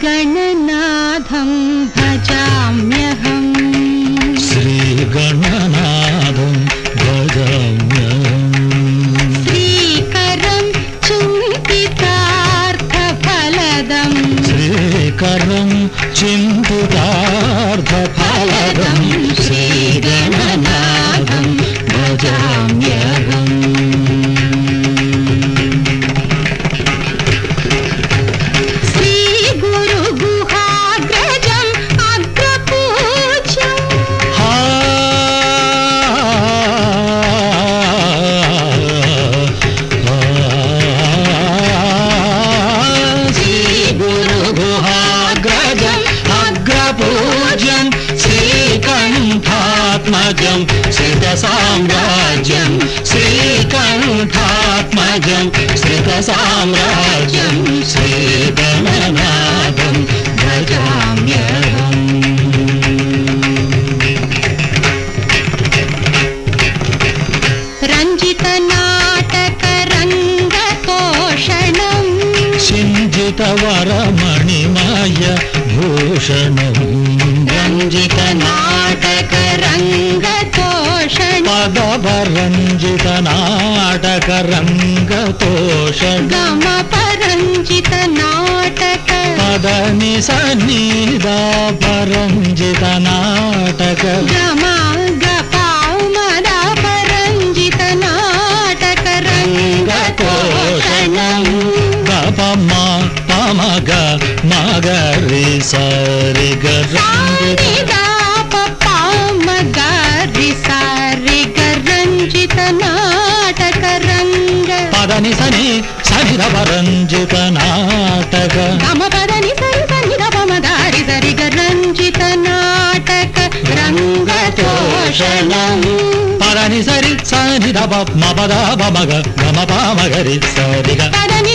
श्रीगणनाथं भजाम्यहम्। श्रीगणना కరం శ్రీకరం చింతితార్థఫలదం శ్రీగణ శ్రీకంఠాత్మజం శ్రిత సామ్రాజ్యం శ్రీకంఠాత్మజం శ్రిత సామ్రాజ్యం శ్రీగణనాథం భజామ్యహం రంజిత భూషణం. రంజిత నా బాబ నాటక రంగ గమ పరంజిత నాటక పదని సన్నిద పరంజిత నాటక పరంజిత నాటక రంగ పోషణం గపమ్మ పమగ మగరి సరి గ గవరంజిత నాటక సరి సని దారి నాటక పదని సరి సని దబ పామగరి సరిగ పదని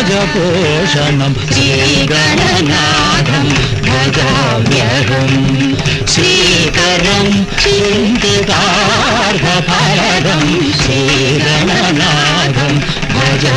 రాజపోషణం శ్రీగణనాథం భజావ్యహం శ్రీకరం చింతితార్థఫలదం శ్రీగణనాథం భజా